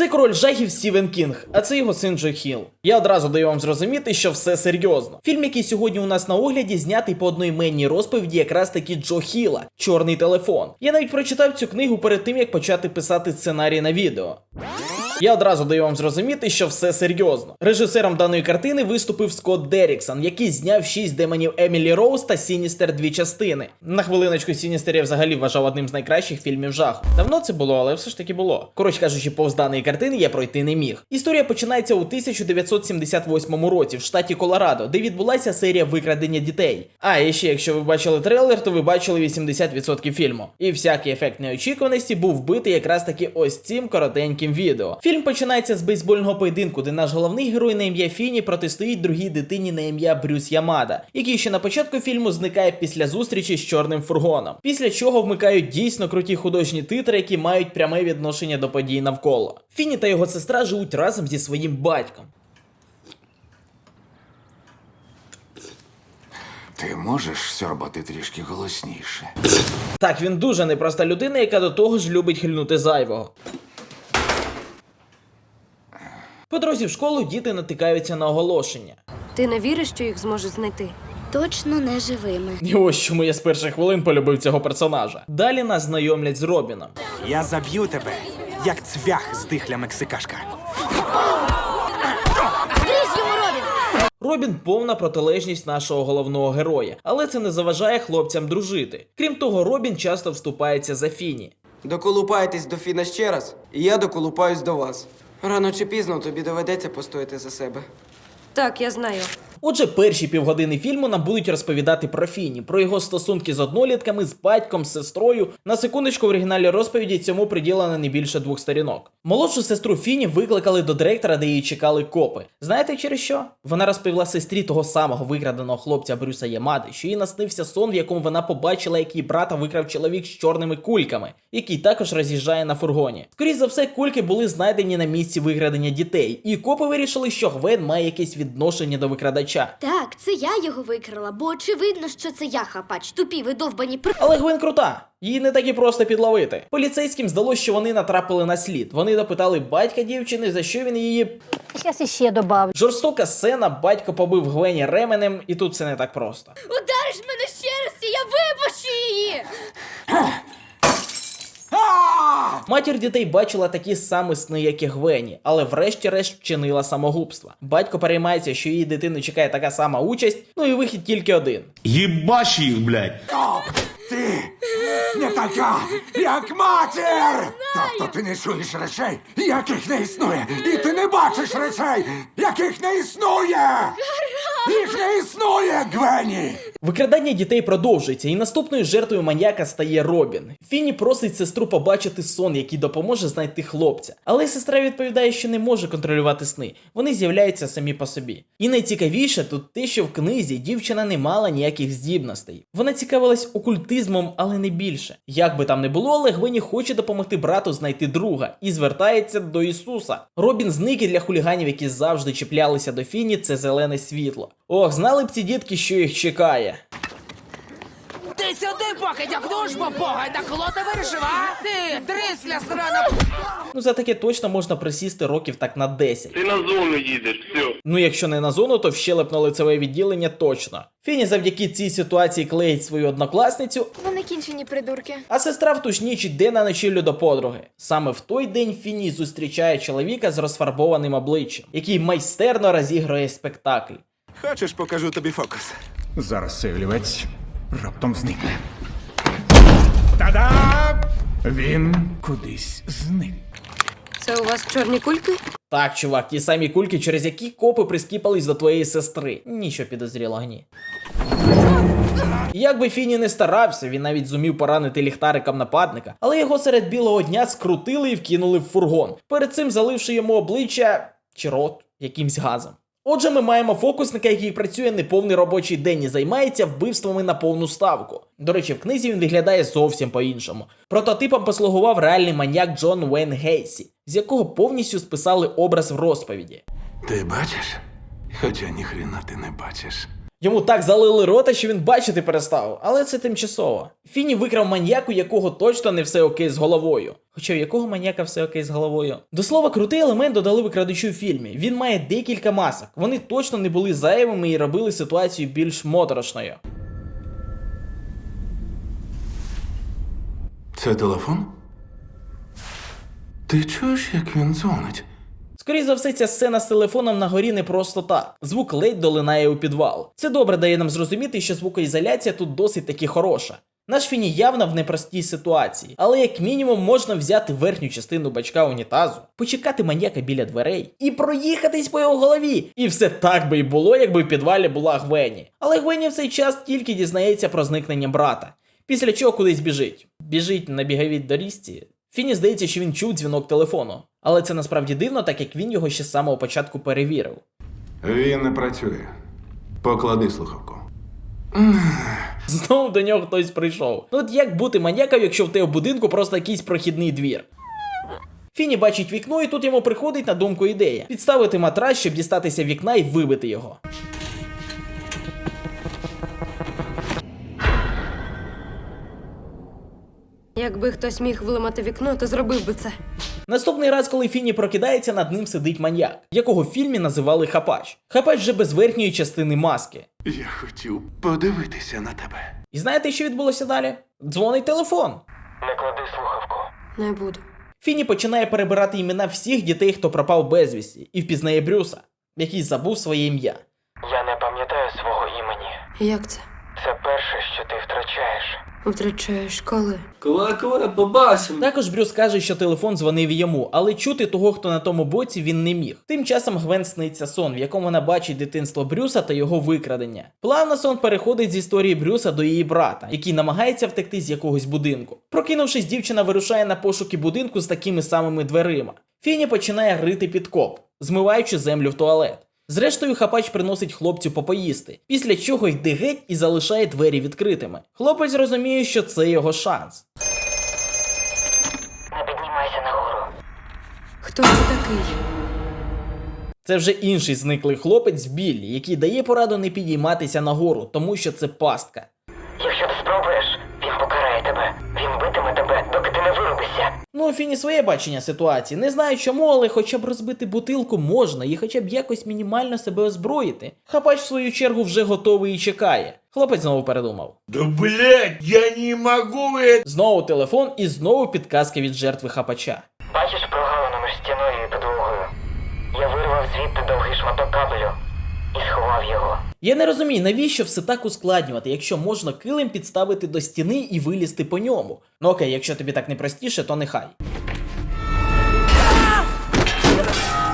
Це король жахів Стівен Кінг, а це його син Джо Хіл. Я одразу даю вам зрозуміти, що все серйозно. Фільм, який сьогодні у нас на огляді, знятий по одноіменній розповіді якраз таки Джо Хіла Чорний телефон. Я навіть прочитав цю книгу перед тим, як почати писати сценарій на відео. Я одразу даю вам зрозуміти, що все серйозно. Режисером даної картини виступив Скотт Деріксон, який зняв шість демонів Емілі Роуз та Сіністер дві частини. На хвилиночку Сіністер я взагалі вважав одним з найкращих фільмів жаху. Давно це було, але все ж таки було. Коротше кажучи, повз даної картини я пройти не міг. Історія починається у 1978 році в штаті Колорадо, де відбулася серія викрадення дітей. А і ще, якщо ви бачили трейлер, то ви бачили 80% фільму. І всякий ефект неочікуваності був вбитий якраз таки ось цим коротеньким відео. Фільм починається з бейсбольного поєдинку, де наш головний герой на ім'я Фіні протистоїть другій дитині на ім'я Брюс Ямада, який ще на початку фільму зникає після зустрічі з чорним фургоном. Після чого вмикають дійсно круті художні титри, які мають пряме відношення до подій навколо. Фіні та його сестра живуть разом зі своїм батьком. Ти можеш сьорбати трішки голосніше. Так, він дуже непроста людина, яка до того ж любить хильнути зайвого. По дорозі в школу діти натикаються на оголошення. Ти не віриш, що їх зможуть знайти? Точно не живими. І ось чому я з перших хвилин полюбив цього персонажа. Далі нас знайомлять з Робіном. Я заб'ю тебе, як цвях здихля мексикашка. Грізь йому Робін! Робін повна протилежність нашого головного героя, але це не заважає хлопцям дружити. Крім того, Робін часто вступається за Фіні. Доколупаєтесь до Фіна ще раз, і я доколупаюсь до вас. Рано чи пізно тобі доведеться постояти за себе. Так, я знаю. Отже, перші півгодини фільму нам будуть розповідати про Фіні, про його стосунки з однолітками, з батьком, з сестрою. На секундочку в оригіналі розповіді цьому приділено не більше двох сторінок. Молодшу сестру Фіні викликали до директора, де її чекали копи. Знаєте через що? Вона розповіла сестрі того самого викраденого хлопця Брюса Ямади, що їй наснився сон, в якому вона побачила, як її брата викрав чоловік з чорними кульками, який також роз'їжджає на фургоні. Скоріше за все, кульки були знайдені на місці викрадення дітей, і копи вирішили, що Гвен має якесь відношення до викрадача. Так, це я його викрала, бо очевидно, що це я хапач. Тупі видовбані при. Але Гвен крута. Її не так і просто підловити. Поліцейським здалося, що вони натрапили на слід. Вони допитали батька дівчини, за що він її. Зараз іще добавлю. Жорстока сцена, батько побив Гвені ременем, і тут це не так просто. Удариш мене ще раз, і я випущу її! Матір дітей бачила такі самі сни, як і Гвені, але врешті-решт вчинила самогубство. Батько переймається, що її дитину чекає така сама участь, ну і вихід тільки один. Ебашь их, блядь! Ти не така, як матір! Тобто ти не чуєш речей, яких не існує, і ти не бачиш речей, яких не існує! Їх не існує, Гвені! Викрадання дітей продовжується, і наступною жертвою маньяка стає Робін. Фіні просить сестру побачити сон, який допоможе знайти хлопця. Але сестра відповідає, що не може контролювати сни. Вони з'являються самі по собі. І найцікавіше тут те, що в книзі дівчина не мала ніяких здібностей. Вона цікавилась окультизмом, але не більше. Як би там не було, але Гвені хоче допомогти брату знайти друга і звертається до Ісуса. Робін зник і для хуліганів, які завжди чіплялися до Фіні, це зелене світло. Ох, знали б ці дітки, що їх чекає. Ти сюди, покидьок, ну ж бо бога, так хлота вирішив, а? Ти, трисля срана Ну за таке точно можна присісти років так на 10. Ты на зону едешь, все. Ну якщо не на зону, то в щелепно-лицеве відділення точно. Фіні завдяки цій ситуації клеїть свою однокласницю, Вони кінчені придурки. а сестра в ту ж ніч йде на ночівлю до подруги. Саме в той день Фіні зустрічає чоловіка з розфарбованим обличчям, який майстерно розігрує спектакль. Хочеш, покажу тобі фокус? Зараз цей олівець раптом зникне. Та-дам! Він кудись зник. Це у вас чорні кульки? Так, чувак, ті самі кульки, через які копи прискіпались до твоєї сестри. Нічого підозрілого, ні. Як би Фіні не старався, він навіть зумів поранити ліхтариком нападника, але його серед білого дня скрутили і вкинули в фургон, перед цим заливши йому обличчя чи рот якимсь газом. Отже, ми маємо фокусника, який працює неповний робочий день і займається вбивствами на повну ставку. До речі, в книзі він виглядає зовсім по-іншому. Прототипом послугував реальний маньяк Джон Уейн Гейсі, з якого повністю списали образ в розповіді. Ти бачиш? Хоча ніхрена ти не бачиш. Йому так залили рота, що він бачити перестав, але це тимчасово. Фіні викрав маньяку, якого точно не все окей з головою. Хоча в якого маньяка все окей з головою. До слова, крутий елемент додали викрадачу в фільмі. Він має декілька масок. Вони точно не були зайвими і робили ситуацію більш моторошною. Це телефон? Ти чуєш, як він дзвонить? Скоріше за все, ця сцена з телефоном на горі не просто так. Звук ледь долинає у підвал. Це добре дає нам зрозуміти, що звукоізоляція тут досить таки хороша. Наш Фіні явно в непростій ситуації, але як мінімум можна взяти верхню частину бачка унітазу, почекати маньяка біля дверей і проїхатись по його голові. І все так би й було, якби в підвалі була Гвені. Але Гвені в цей час тільки дізнається про зникнення брата, після чого кудись біжить. Біжить на біговій доріжці. Фіні здається, що він чув дзвінок телефону, але це насправді дивно, так як він його ще з самого початку перевірив. Він не працює. Поклади слухавку. Знову до нього хтось прийшов. Ну от як бути маньяком, якщо в тебе в будинку просто якийсь прохідний двір? Фіні бачить вікно, і тут йому приходить на думку ідея підставити матрас, щоб дістатися вікна і вибити його. Якби хтось міг виламати вікно, то зробив би це. Наступний раз, коли Фіні прокидається, над ним сидить маньяк, якого в фільмі називали Хапач. Хапач вже без верхньої частини маски. Я хотів подивитися на тебе. І знаєте, що відбулося далі? Дзвонить телефон. Не буду. Фіні починає перебирати імена всіх дітей, хто пропав безвісті, і впізнає Брюса, який забув своє ім'я. Я не пам'ятаю свого імені. Як це? Це перше, що ти втрачаєш. Втрачаєш коли? Коли, коли, побачимо. Також Брюс каже, що телефон дзвонив йому, але чути того, хто на тому боці, він не міг. Тим часом Гвен сниться сон, в якому вона бачить дитинство Брюса та його викрадення. Плавно сон переходить з історії Брюса до її брата, який намагається втекти з якогось будинку. Прокинувшись, дівчина вирушає на пошуки будинку з такими самими дверима. Фіні починає рити підкоп, змиваючи землю в туалет. Зрештою, хапач приносить хлопцю попоїсти, після чого йде геть і залишає двері відкритими. Хлопець розуміє, що це його шанс. Не піднімайся нагору. Хто ти такий? Це вже інший зниклий хлопець Біллі, який дає пораду не підійматися нагору, тому що це пастка. Ну, у Фіні своє бачення ситуації. Не знаю чому, але хоча б розбити бутилку можна і хоча б якось мінімально себе озброїти. Хапач в свою чергу вже готовий і чекає. Хлопець знову передумав. Да блять, я не могу это. Знову телефон і знову підказки від жертви хапача. Бачиш прогалину між стіною і підлогою? Я вирвав звідти довгий шматок кабелю і сховав його. Я не розумію, навіщо все так ускладнювати, якщо можна килим підставити до стіни і вилізти по ньому. Ну окей, якщо тобі так не простіше, то нехай.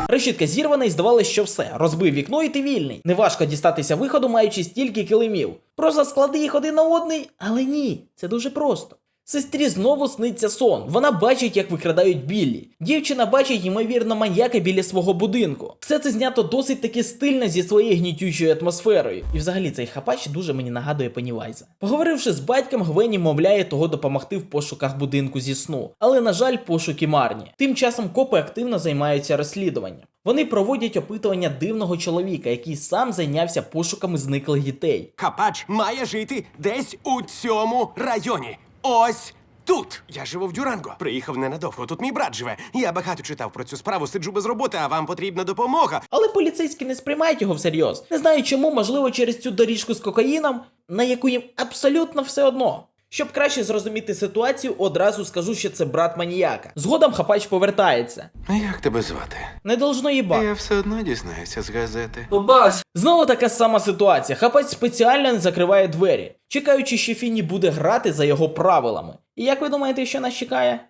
Решітка зірвана і здавалося, що все. Розбив вікно і ти вільний. Неважко дістатися виходу, маючи стільки килимів. Просто склади їх один на одний, але ні, це дуже просто. Сестрі знову сниться сон. Вона бачить, як викрадають Біллі. Дівчина бачить, ймовірно, маньяка біля свого будинку. Все це знято досить таки стильно зі своєю гнітючою атмосферою. І взагалі цей хапач дуже мені нагадує Пеннівайза. Поговоривши з батьком, Гвені мовляє того допомогти в пошуках будинку зі сну. Але, на жаль, пошуки марні. Тим часом копи активно займаються розслідуванням. Вони проводять опитування дивного чоловіка, який сам зайнявся пошуками зниклих дітей. Хапач має жити десь у цьому районі. Ось тут. Я живу в Дюранго. Приїхав ненадовго. Тут мій брат живе. Я багато читав про цю справу, сиджу без роботи, а вам потрібна допомога. Але поліцейські не сприймають його всерйоз. Не знаю чому, можливо, через цю доріжку з кокаїном, на яку їм абсолютно все одно. Щоб краще зрозуміти ситуацію, одразу скажу, що це брат маніяка. Згодом хапач повертається. А Як тебе звати? Не должно їба. Я все одно дізнаюся з газети. Побачимо. Знову така сама ситуація. Хапач спеціально не закриває двері, чекаючи, що Фіні буде грати за його правилами. І як ви думаєте, що нас чекає?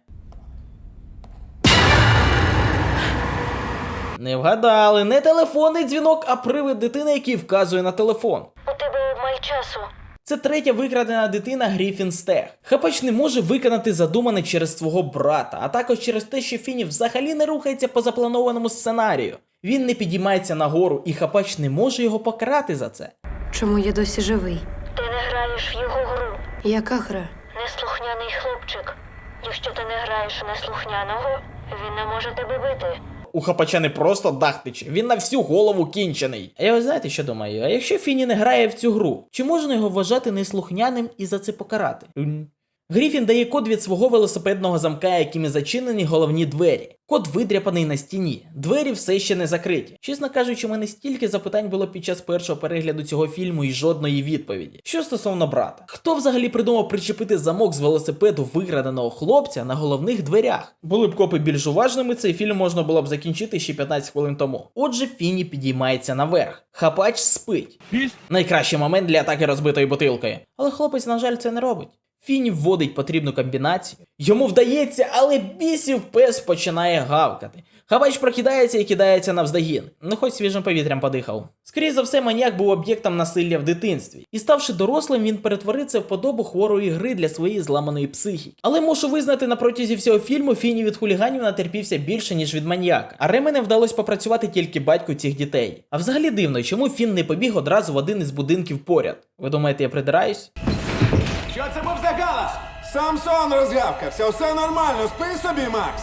Не вгадали, не телефонний дзвінок, а привид дитини, який вказує на телефон. У тебе обмаль часу. Це третя викрадена дитина Гріфін Стег. Хапач не може виконати задумане через свого брата, а також через те, що Фіні взагалі не рухається по запланованому сценарію. Він не підіймається нагору, і хапач не може його покарати за це. Чому я досі живий? Ти не граєш в його гру. Яка гра? Неслухняний хлопчик. Якщо ти не граєш у неслухняного, він не може тебе бити. У хапача не просто дах тече, він на всю голову кінчений. А я ось знаєте, що думаю? А якщо Фіні не грає в цю гру, чи можна його вважати неслухняним і за це покарати? Гріфін дає код від свого велосипедного замка, якими зачинені головні двері. Код видряпаний на стіні. Двері все ще не закриті. Чесно кажучи, у мене стільки запитань було під час першого перегляду цього фільму і жодної відповіді. Що стосовно брата, хто взагалі придумав причепити замок з велосипеду викраденого хлопця на головних дверях? Були б копи більш уважними, цей фільм можна було б закінчити ще 15 хвилин тому. Отже, Фіні підіймається наверх. Хапач спить. Найкращий момент для атаки розбитою бутилкою. Але хлопець, на жаль, це не робить. Фіні вводить потрібну комбінацію. Йому вдається, але бісів пес починає гавкати. Хабач прокидається і кидається навздогін. Ну хоч свіжим повітрям подихав. Скоріше за все, маніяк був об'єктом насилля в дитинстві. І ставши дорослим, він перетвориться в подобу хворої гри для своєї зламаної психіки. Але мушу визнати, на протязі всього фільму Фіні від хуліганів натерпівся більше, ніж від маніяка. А Ремене вдалося попрацювати тільки батьку цих дітей. А взагалі дивно, чому Фін не побіг одразу в один із будинків поряд. Ви думаєте, я придираюсь? Самсон розгавкався, все нормально, спи собі, Макс.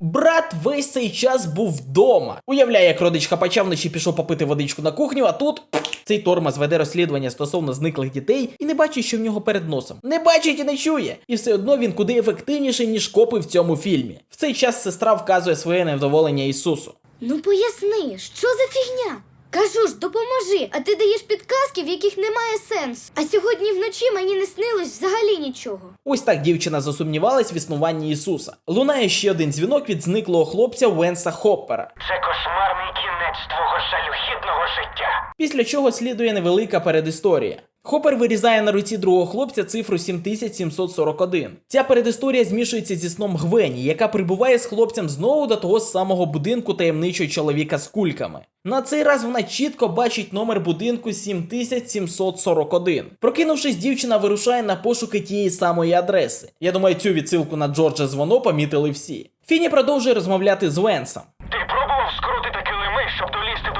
Брат весь цей час був вдома. Уявляє, як родич хапача вночі пішов попити водичку на кухню, а тут цей тормоз веде розслідування стосовно зниклих дітей і не бачить, що в нього перед носом. Не бачить і не чує. І все одно він куди ефективніший, ніж копи в цьому фільмі. В цей час сестра вказує своє невдоволення Ісусу. Ну поясни, що за фігня? Кажу ж, допоможи, а ти даєш підказки, в яких немає сенсу. А сьогодні вночі мені не снилось взагалі нічого. Ось так дівчина засумнівалась в існуванні Ісуса. Лунає ще один дзвінок від зниклого хлопця Венса Хоппера. Це кошмарний кінець твого жалюгідного життя. Після чого слідує невелика передісторія. Хопер вирізає на руці другого хлопця цифру 7741. Ця передісторія змішується зі сном Гвені, яка прибуває з хлопцем знову до того самого будинку таємничого чоловіка з кульками. На цей раз вона чітко бачить номер будинку 7741. Прокинувшись, дівчина вирушає на пошуки тієї самої адреси. Я думаю, цю відсилку на Джорджа Звоно помітили всі. Фіні продовжує розмовляти з Венсом. Ти пробував скрутити килими, щоб долізти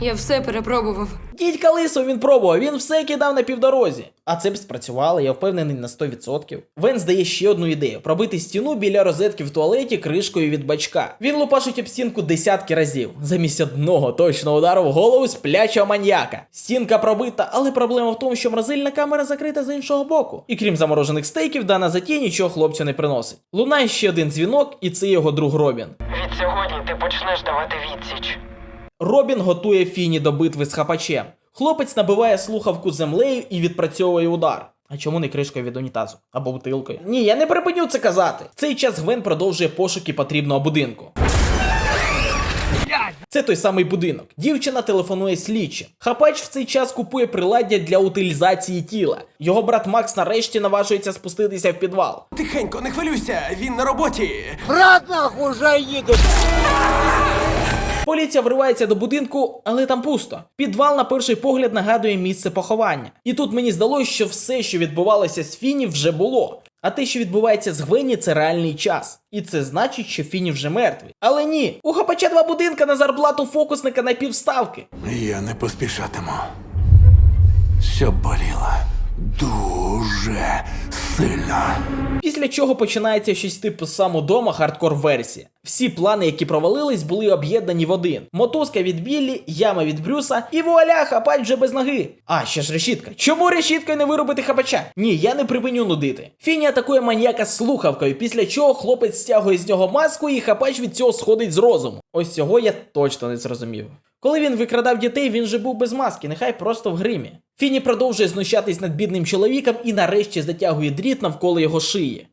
Я все перепробував. Дідька Лисо він пробував, він все кидав на півдорозі. А це б спрацювало, я впевнений на 100%. Вен здає ще одну ідею: пробити стіну біля розетки в туалеті кришкою від бачка. Він лупашить об стінку десятки разів, замість одного точного удару в голову сплячого маньяка. Стінка пробита, але проблема в тому, що морозильна камера закрита з іншого боку. І крім заморожених стейків, дана затія нічого хлопцю не приносить. Лунає ще один дзвінок, і це його друг Робін. Від сьогодні ти почнеш давати відсіч. Робін готує Фіні до битви з хапачем. Хлопець набиває слухавку землею і відпрацьовує удар. А чому не кришкою від унітазу або бутилкою? Ні, я не припиню це казати. В цей час Гвен продовжує пошуки потрібного будинку. Це той самий будинок. Дівчина телефонує слідчим. Хапач в цей час купує приладдя для утилізації тіла. Його брат Макс нарешті наважується спуститися в підвал. Тихенько, не хвилюйся, він на роботі. Поліція вривається до будинку, але там пусто. Підвал на перший погляд нагадує місце поховання. І тут мені здалося, що все, що відбувалося з Фіні, вже було. А те, що відбувається з Гвені, це реальний час. І це значить, що Фіні вже мертвий. Але ні, у хапача два будинка на зарплату фокусника на півставки. Я не поспішатиму. Щоб боліло дуже сильно. Після чого починається щось типу самодома хардкор версія. Всі плани, які провалились, були об'єднані в один: мотузка від Біллі, яма від Брюса, і вуаля, хапач вже без ноги. А, ще ж решітка. Чому решіткою не виробити хапача? Ні, я не припиню нудити. Фіні атакує маньяка слухавкою, після чого хлопець стягує з нього маску, і хапач від цього сходить з розуму. Ось цього я точно не зрозумів. Коли він викрадав дітей, він же був без маски, нехай просто в гримі. Фіні продовжує знущатись над бідним чоловіком і нарешті затягує дріт навколо його шиї.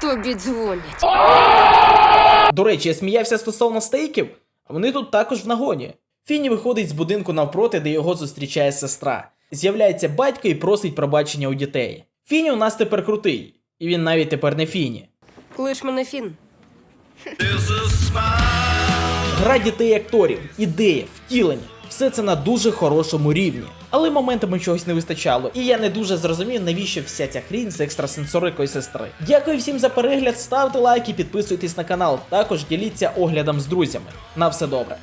Тобі дзвонять. До речі, я сміявся стосовно стейків, а вони тут також в нагоні. Фіні виходить з будинку навпроти, де його зустрічає сестра. З'являється батько і просить пробачення у дітей. Фіні у нас тепер крутий, і він навіть тепер не Фіні. Клич мене Фін. Гра дітей акторів, ідея, втілення. Все це на дуже хорошому рівні. Але моментами чогось не вистачало, і я не дуже зрозумів, навіщо вся ця хрінь з екстрасенсорикою сестри. Дякую всім за перегляд, ставте лайки, підписуйтесь на канал. Також діліться оглядом з друзями. На все добре.